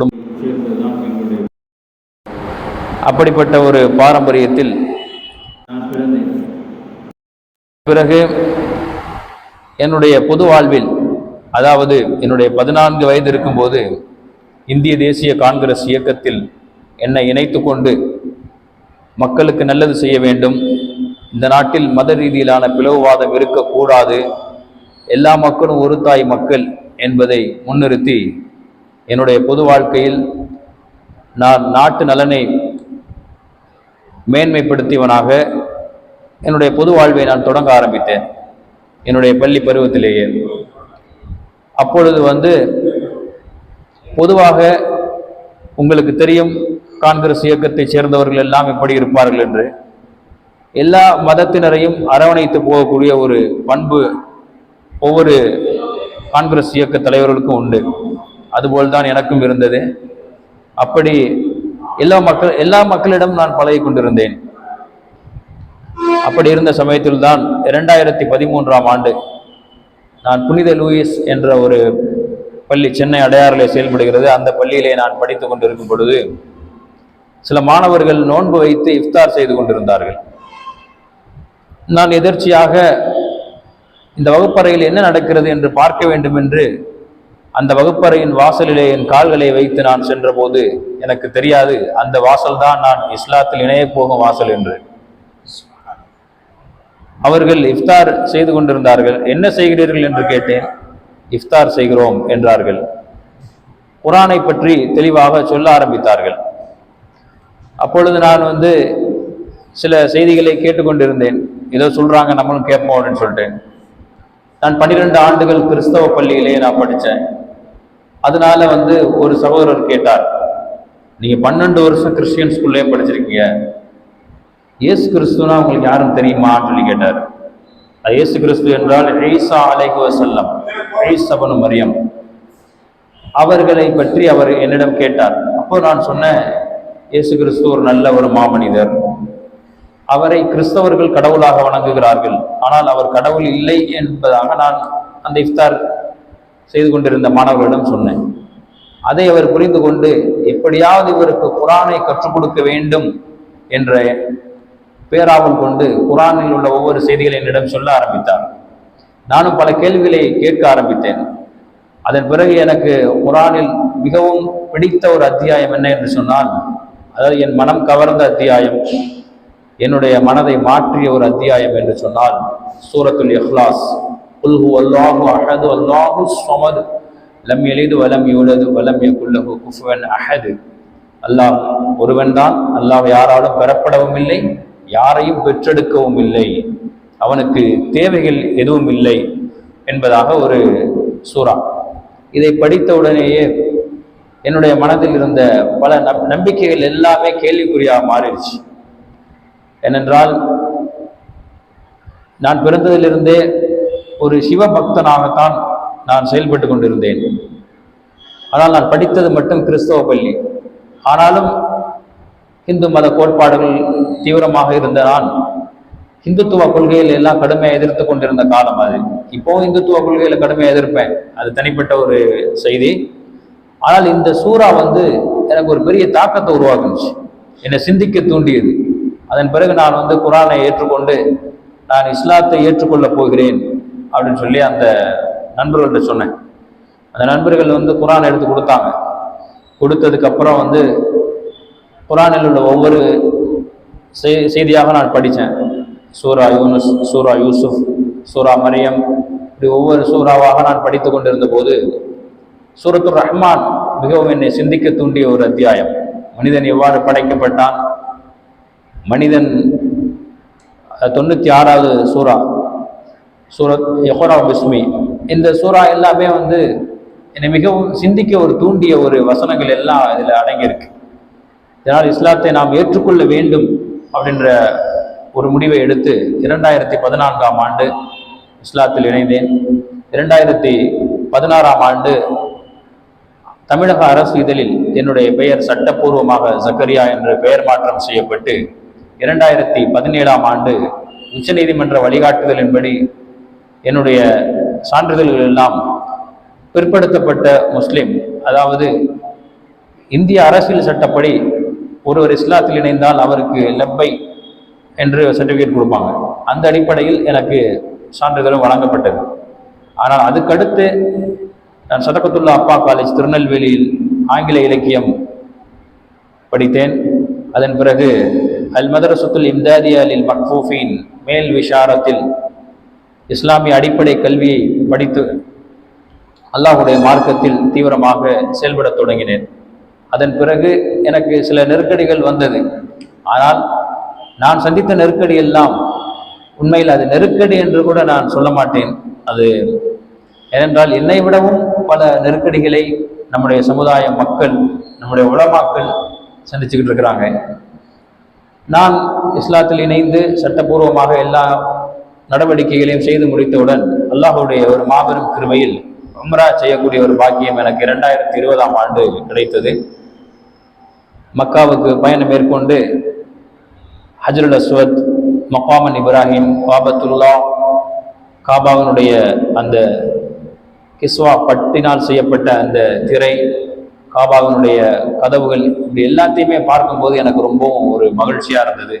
குடும்பம் அப்படிப்பட்ட ஒரு பாரம்பரியத்தில் பிறகு என்னுடைய பொது வாழ்வில் அதாவது என்னுடைய பதினான்கு வயது இருக்கும்போது இந்திய தேசிய காங்கிரஸ் இயக்கத்தில் என்னை இணைத்து கொண்டு மக்களுக்கு நல்லது செய்ய வேண்டும். இந்த நாட்டில் மத ரீதியிலான பிளவுவாதம் இருக்கக்கூடாது. எல்லா மக்களும் ஒரு தாய் மக்கள் என்பதை முன்னிறுத்தி என்னுடைய பொது வாழ்க்கையில் நான் நாட்டு நலனை மேன்மைப்படுத்தியவனாக என்னுடைய பொது வாழ்வை நான் தொடங்க ஆரம்பித்தேன். என்னுடைய பள்ளி பருவத்திலேயே. அப்பொழுது வந்து பொதுவாக உங்களுக்கு தெரியும் காங்கிரஸ் இயக்கத்தைச் சேர்ந்தவர்கள் எல்லாம் எப்படி இருப்பார்கள் என்று. எல்லா மதத்தினரையும் அரவணைத்து போகக்கூடிய ஒரு பண்பு ஒவ்வொரு காங்கிரஸ் இயக்க தலைவர்களுக்கும் உண்டு. அதுபோல் தான் எனக்கும் இருந்தது. அப்படி எல்லா மக்கள் எல்லா மக்களிடம் நான் பழகி கொண்டிருந்தேன். அப்படி இருந்த சமயத்தில் தான் இரண்டாயிரத்தி பதிமூன்றாம் ஆண்டு நான் புனித லூயிஸ் என்ற ஒரு பள்ளி சென்னை அடையாறில் செயல்படுகிறது. அந்த பள்ளியிலே நான் படித்துக் கொண்டிருக்கும் பொழுது சில மாணவர்கள் நோன்பு வைத்து இஃப்தார் செய்து கொண்டிருந்தார்கள். நான் எதிர்ச்சியாக இந்த வகுப்பறையில் என்ன நடக்கிறது என்று பார்க்க வேண்டும் என்று அந்த வகுப்பறையின் வாசலிலே என் கால்களை வைத்து நான் சென்றபோது எனக்கு தெரியாது அந்த வாசல் தான் நான் இஸ்லாத்தில் இணையப் போகும் வாசல் என்று. அவர்கள் இஃப்தார் செய்து கொண்டிருந்தார்கள். என்ன செய்கிறீர்கள் என்று கேட்டேன். இஃப்தார் செய்கிறோம் என்றார்கள். குரானை பற்றி தெளிவாக சொல்ல ஆரம்பித்தார்கள். அப்பொழுது நான் வந்து சில செய்திகளை கேட்டுக்கொண்டிருந்தேன். ஏதோ சொல்கிறாங்க நம்மளும் கேட்போம் அப்படின்னு சொல்லிட்டேன். நான் பன்னிரெண்டு ஆண்டுகள் கிறிஸ்தவ பள்ளியிலேயே நான் படித்தேன். அதனால வந்து ஒரு சகோதரர் கேட்டார் நீங்க பன்னெண்டு வருஷம் கிறிஸ்டியன் ஸ்கூல்லே படிச்சிருக்கீங்க. இயேசு கிறிஸ்துனா உங்களுக்கு யாரும் தெரியுமான்னு சொல்லி கேட்டார். இயேசு கிறிஸ்து என்றால் ஈசா அலைகுவ செல்லம் ஈசபனு மரியம். அவர்களை பற்றி அவர் என்னிடம் கேட்டார். அப்போ நான் சொன்னேன் இயேசு கிறிஸ்து ஒரு நல்ல ஒரு மாமனிதர். அவரை கிறிஸ்தவர்கள் கடவுளாக வணங்குகிறார்கள். ஆனால் அவர் கடவுள் இல்லை என்பதாக நான் அந்த இஃப்தார் செய்து கொண்டிருந்த மாணவர்களிடம் சொன்னேன். அதை அவர் புரிந்து கொண்டு எப்படியாவது இவருக்கு குரானை கற்றுக் கொடுக்க வேண்டும் என்ற பேராவல் கொண்டு குரானில் உள்ள ஒவ்வொரு செய்திகளை என்னிடம் சொல்ல ஆரம்பித்தார். நானும் பல கேள்விகளை கேட்க ஆரம்பித்தேன். அதன் பிறகு எனக்கு குரானில் மிகவும் பிடித்த ஒரு அத்தியாயம் என்ன என்று சொன்னால் அதாவது என் மனம் கவர்ந்த அத்தியாயம் என்னுடைய மனதை மாற்றிய ஒரு அத்தியாயம் என்று சொன்னால் சூரத்துல் இஹ்லாஸ். குல்ஹு அல்லாஹு அஹது அல்லாஹு ஸமது லம் எலிது வலம் யூலது வலம் யகுல்லஹு குஃபுவன் அஹது அல்லாஹ் ஒருவன் தான். அல்லாஹ் யாராலும் பெறப்படவும் இல்லை யாரையும் பெற்றெடுக்கவும் இல்லை. அவனுக்கு தேவைகள் எதுவும் இல்லை என்பதாக ஒரு சூறா. இதை படித்த உடனேயே என்னுடைய மனதில் இருந்த பல நம்பிக்கைகள் எல்லாமே கேள்விக்குறியாக மாறிடுச்சு. ஏனென்றால் நான் பிறந்ததிலிருந்தே ஒரு சிவ பக்தனாகத்தான் நான் செயல்பட்டு கொண்டிருந்தேன். ஆனால் நான் படித்தது மட்டும் கிறிஸ்தவ பள்ளி. ஆனாலும் இந்து மத கோட்பாடுகள் தீவிரமாக இருந்த நான் இந்துத்துவ கொள்கையில் எல்லாம் கடுமையாக எதிர்த்து கொண்டிருந்த காலம் அது. இப்போவும் இந்துத்துவ கொள்கையில கடுமையாக எதிர்ப்பேன். அது தனிப்பட்ட ஒரு செய்தி. ஆனால் இந்த சூறா வந்து எனக்கு ஒரு பெரிய தாக்கத்தை உருவாக்குச்சு என்னை சிந்திக்க தூண்டியது. அதன் பிறகு நான் வந்து குரானை ஏற்றுக்கொண்டு நான் இஸ்லாத்தை ஏற்றுக்கொள்ளப் போகிறேன். அப்படின்னு சொல்லி அந்த நண்பர்கள்ட்ட சொன்னேன். அந்த நண்பர்கள் வந்து குரான் எடுத்து கொடுத்தாங்க. கொடுத்ததுக்கப்புறம் வந்து குரானில் உள்ள ஒவ்வொரு செய்தியாக நான் படித்தேன். சூரா யூனுஸ் சூரா யூசுப் சூரா மரியம் இப்படி ஒவ்வொரு சூறாவாக நான் படித்து கொண்டிருந்த போது சூரத்துர் ரஹ்மான் மிகவும் என்னை சிந்திக்க தூண்டிய ஒரு அத்தியாயம். மனிதன் எவ்வாறு படைக்கப்பட்டான்? மனிதன் தொண்ணூற்றி ஆறாவது சூரா சூரத் யஹோரா பிஸ்மி. இந்த சூரா எல்லாமே வந்து என்னை மிகவும் சிந்திக்க ஒரு தூண்டிய ஒரு வசனங்கள் எல்லாம் இதில் அடங்கியிருக்கு. இதனால் இஸ்லாத்தை நாம் ஏற்றுக்கொள்ள வேண்டும் அப்படின்ற ஒரு முடிவை எடுத்து இரண்டாயிரத்தி பதினான்காம் ஆண்டு இஸ்லாத்தில் இணைந்தேன். இரண்டாயிரத்தி பதினாறாம் ஆண்டு தமிழக அரசு இதழில் என்னுடைய பெயர் சட்டப்பூர்வமாக ஜக்கரியா என்று பெயர் மாற்றம் செய்யப்பட்டு இரண்டாயிரத்தி பதினேழாம் ஆண்டு உச்சநீதிமன்ற வழிகாட்டுதலின்படி என்னுடைய சான்றிதழ்கள் எல்லாம் பிற்படுத்தப்பட்ட முஸ்லீம் அதாவது இந்திய அரசியல் சட்டப்படி ஒருவர் இஸ்லாத்தில் இணைந்தால் அவருக்கு லெப்பை என்று சர்டிஃபிகேட் கொடுப்பாங்க. அந்த அடிப்படையில் எனக்கு சான்றிதழும் வழங்கப்பட்டது. ஆனால் அதுக்கடுத்து நான் சதகத்துல்லா அப்பா காலேஜ் திருநெல்வேலியில் ஆங்கில இலக்கியம் படித்தேன். அதன் பிறகு அல் மதரசுத்துல் இம்தாதியா அலில் மக்ஃபூஃபின் மேல் விஷாரத்தில் இஸ்லாமிய அடிப்படை கல்வியை படித்து அல்லாஹுடைய மார்க்கத்தில் தீவிரமாக செயல்படத் தொடங்கினேன். அதன் பிறகு எனக்கு சில நெருக்கடிகள் வந்தது. ஆனால் நான் சந்தித்த நெருக்கடி எல்லாம் உண்மையில் அது நெருக்கடி என்று கூட நான் சொல்ல மாட்டேன். அது ஏனென்றால் என்னை விடவும் பல நெருக்கடிகளை நம்முடைய சமுதாய மக்கள் நம்முடைய உலமாக்கள் சந்திச்சுக்கிட்டு இருக்கிறாங்க. நான் இஸ்லாத்தில் இணைந்து சட்டபூர்வமாக எல்லா நடவடிக்கைகளையும் செய்து முடித்தவுடன் அல்லாஹுடைய ஒரு மாபெரும் கிருமையில் உம்ரா செய்யக்கூடிய ஒரு பாக்கியம் எனக்கு இரண்டாயிரத்தி இருபதாம் ஆண்டு கிடைத்தது. மக்காவுக்கு பயணம் மேற்கொண்டு ஹஜ்ருல் அஸ்வத் மக்காமன் இப்ராஹிம் காபத்துல்லா காபாவினுடைய அந்த கிஸ்வா பட்டினால் செய்யப்பட்ட அந்த திரை காபாவினுடைய கதவுகள் இப்படி எல்லாத்தையுமே பார்க்கும்போது எனக்கு ரொம்பவும் ஒரு மகிழ்ச்சியாக இருந்தது.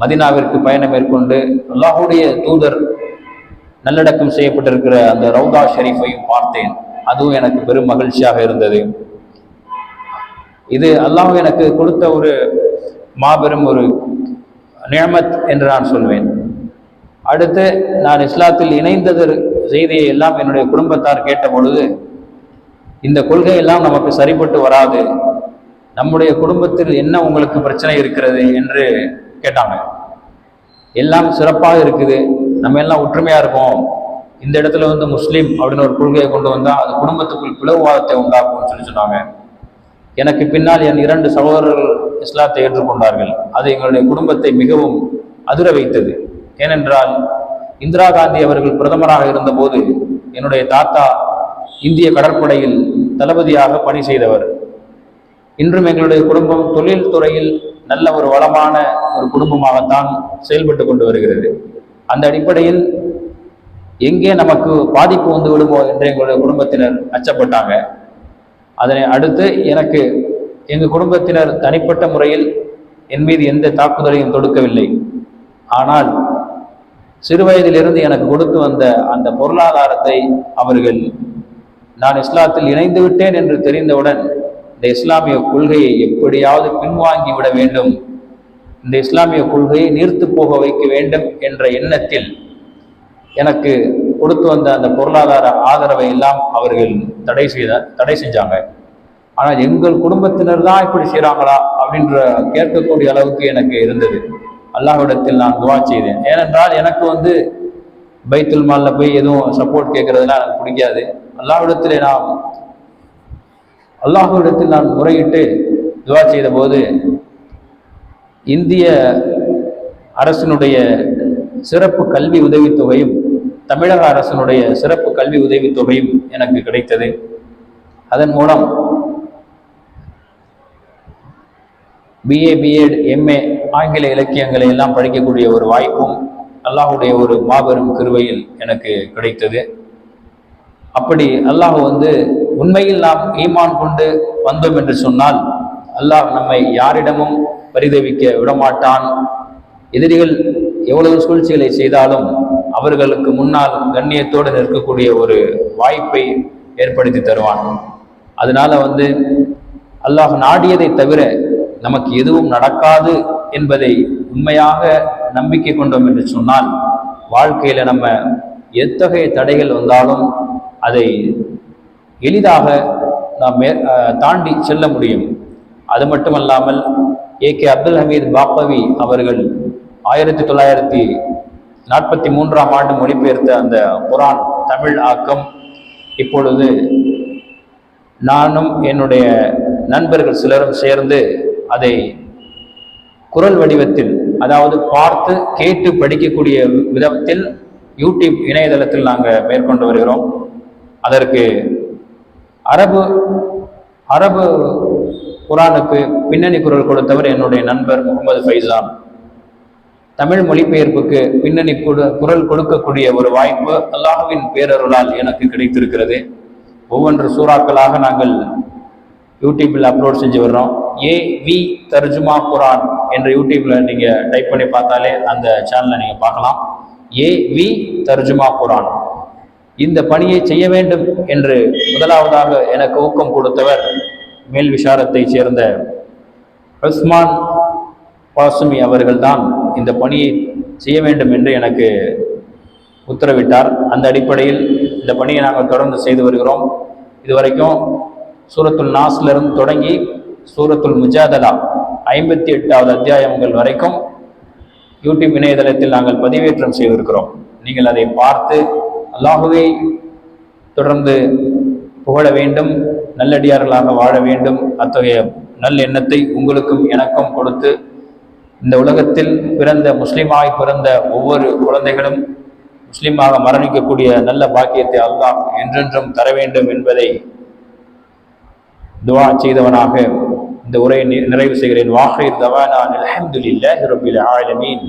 மதினாவிற்கு பயணம் மேற்கொண்டு அல்லாஹுடைய தூதர் நல்லடக்கம் செய்யப்பட்டிருக்கிற அந்த ரவுதா ஷெரீஃபையும் பார்த்தேன். அதுவும் எனக்கு பெரும் மகிழ்ச்சியாக இருந்தது. இது அல்லாஹ் எனக்கு கொடுத்த ஒரு மாபெரும் ஒரு நியமத் என்று நான் சொல்வேன். அடுத்து நான் இஸ்லாத்தில் இணைந்தது செய்தியை எல்லாம் என்னுடைய குடும்பத்தார் கேட்ட பொழுது இந்த கொள்கையெல்லாம் நமக்கு சரிப்பட்டு வராது. நம்முடைய குடும்பத்தில் என்ன உங்களுக்கு பிரச்சனை இருக்கிறது என்று கேட்டாங்க. எல்லாம் சிறப்பாக இருக்குது. நம்ம எல்லாம் ஒற்றுமையாக இருக்கோம். இந்த இடத்துல வந்து முஸ்லீம் அப்படின்னு ஒரு கொள்கையை கொண்டு வந்தால் அது குடும்பத்துக்குள் பிளவுவாதத்தை உண்டாக்கும்னு சொல்லி சொன்னாங்க. எனக்கு பின்னால் என் இரண்டு சகோதரர்கள் இஸ்லாத்தை ஏற்றுக்கொண்டார்கள். அது எங்களுடைய குடும்பத்தை மிகவும் அதிர வைத்தது. ஏனென்றால் இந்திரா காந்தி அவர்கள் பிரதமராக இருந்தபோது என்னுடைய தாத்தா இந்திய கடற்படையில் தளபதியாக பணி செய்தவர். இன்றும் எங்களுடைய குடும்பம் தொழில் துறையில் நல்ல ஒரு வளமான ஒரு குடும்பமாகத்தான் செயல்பட்டு கொண்டு வருகிறது. அந்த அடிப்படையில் எங்கே நமக்கு பாதிப்பு வந்து விடுமோ என்று எங்களுடைய குடும்பத்தினர் அச்சப்பட்டாங்க. அதனை அடுத்து எனக்கு எங்கள் குடும்பத்தினர் தனிப்பட்ட முறையில் என் மீது எந்த தாக்குதலையும் தொடுக்கவில்லை. ஆனால் சிறுவயதிலிருந்து எனக்கு கொடுத்து வந்த அந்த பொருளாதாரத்தை அவர்கள் நான் இஸ்லாத்தில் இணைந்து விட்டேன் என்று தெரிந்தவுடன் இந்த இஸ்லாமிய கொள்கையை எப்படியாவது பின்வாங்கி விட வேண்டும். இந்த இஸ்லாமிய கொள்கையை நீர்த்து போக வைக்க வேண்டும் என்ற எண்ணத்தில் எனக்கு கொடுத்து வந்த அந்த பொருளாதார ஆதரவை எல்லாம் அவர்கள் தடை செய்த தடை செஞ்சாங்க. ஆனால் எங்கள் குடும்பத்தினர் தான் இப்படி செய்கிறாங்களா அப்படின்ற கேட்கக்கூடிய அளவுக்கு எனக்கு இருந்தது. அல்லாஹ்விடத்தில் நான் துவா செய்தேன். ஏனென்றால் எனக்கு வந்து பைத்துல் மாலில் போய் எதுவும் சப்போர்ட் கேட்குறதுலாம் எனக்கு பிடிக்காது. அல்லாஹ்விடத்திலே நான் அல்லாஹுவிடத்தில் நான் முறையிட்டு துவா செய்த போது இந்திய அரசினுடைய சிறப்பு கல்வி உதவித்தொகையும் தமிழக அரசினுடைய சிறப்பு கல்வி உதவித்தொகையும் எனக்கு கிடைத்தது. அதன் மூலம் பிஏ பிஎட் எம்ஏ ஆங்கில இலக்கியங்களை எல்லாம் படிக்கக்கூடிய ஒரு வாய்ப்பும் அல்லாஹுடைய ஒரு மாபெரும் கிருவையில் எனக்கு கிடைத்தது. அப்படி அல்லாஹ் வந்து உண்மையில் நாம் ஈமான் கொண்டு வந்தோம் என்று சொன்னால் அல்லாஹ் நம்மை யாரிடமும் பரிதவிக்க விடமாட்டான். எதிரிகள் எவ்வளவு சூழ்ச்சிகளை செய்தாலும் அவர்களுக்கு முன்னால் கண்ணியத்தோடு நிற்கக்கூடிய ஒரு வாய்ப்பை ஏற்படுத்தி தருவான். அதனால வந்து அல்லாஹ் நாடியதை தவிர நமக்கு எதுவும் நடக்காது என்பதை உண்மையாக நம்பிக்கை கொண்டோம் என்று சொன்னால் வாழ்க்கையில் நம்ம எத்தகைய தடைகள் வந்தாலும் அதை எளிதாக நாம் மே தாண்டி செல்ல முடியும். அது மட்டுமல்லாமல் ஏ கே அப்துல் ஹமீத் பாப்பவி அவர்கள் ஆயிரத்தி தொள்ளாயிரத்தி நாற்பத்தி மூன்றாம் ஆண்டு மொழிபெயர்த்த அந்த குரான் தமிழ் ஆக்கம் இப்பொழுது நானும் என்னுடைய நண்பர்கள் சிலரும் சேர்ந்து அதை குரல் வடிவத்தில் அதாவது பார்த்து கேட்டு படிக்கக்கூடிய விதத்தில் யூடியூப் இணையதளத்தில் நாங்கள் மேற்கொண்டு வருகிறோம். அதற்கு அரபு அரபு குரானுக்கு பின்னணி குரல் கொடுத்தவர் என்னுடைய நண்பர் முகமது ஃபைசான் தமிழ் மொழிபெயர்ப்புக்கு பின்னணி குடு- குரல் கொடுக்கக்கூடிய ஒரு வாய்ப்பு அல்லாஹுவின் பேரருளால் எனக்கு கிடைத்திருக்கிறது. ஒவ்வொன்று சூறாக்களாக நாங்கள் யூடியூப்பில் அப்லோட் செஞ்சு வர்றோம். ஏ வி தர்ஜுமா குரான் என்ற யூடியூப்பில் நீங்கள் டைப் பண்ணி பார்த்தாலே அந்த சேனலை நீங்கள் பார்க்கலாம். ஏ வி தர்ஜுமா குரான். இந்த பணியை செய்ய வேண்டும் என்று முதலாவதாக எனக்கு ஊக்கம் கொடுத்தவர் மேல் விஷாரத்தைச் சேர்ந்த உஸ்மான் பாசுமி அவர்கள்தான் இந்த பணியை செய்ய வேண்டும் என்று எனக்கு உத்தரவிட்டார். அந்த அடிப்படையில் இந்த பணியை நாங்கள் தொடர்ந்து செய்து வருகிறோம். இதுவரைக்கும் சூரத்துல் நாஸ்லிருந்து தொடங்கி சூரத்துல் முஜாதலா ஐம்பத்தி எட்டாவது அத்தியாயங்கள் வரைக்கும் யூடியூப் இணையதளத்தில் நாங்கள் பதிவேற்றம் செய்திருக்கிறோம். நீங்கள் அதை பார்த்து அல்லாஹுவை தொடர்ந்து புகழ வேண்டும் நல்லடியார்களாக வாழ வேண்டும். அத்தகைய நல் எண்ணத்தை உங்களுக்கும் எனக்கும் கொடுத்து இந்த உலகத்தில் பிறந்த முஸ்லீமாய் பிறந்த ஒவ்வொரு குழந்தைகளும் முஸ்லீமாக மரணிக்கக்கூடிய நல்ல பாக்கியத்தை அல்லாஹ் என்றென்றும் தர வேண்டும் என்பதை துவா செய்தவனாக இந்த உரையை நிறைவு செய்கிறேன். வாஹிர் தவானா அல்ஹம்துலில்லாஹி ரப்பில் ஆலமீன்.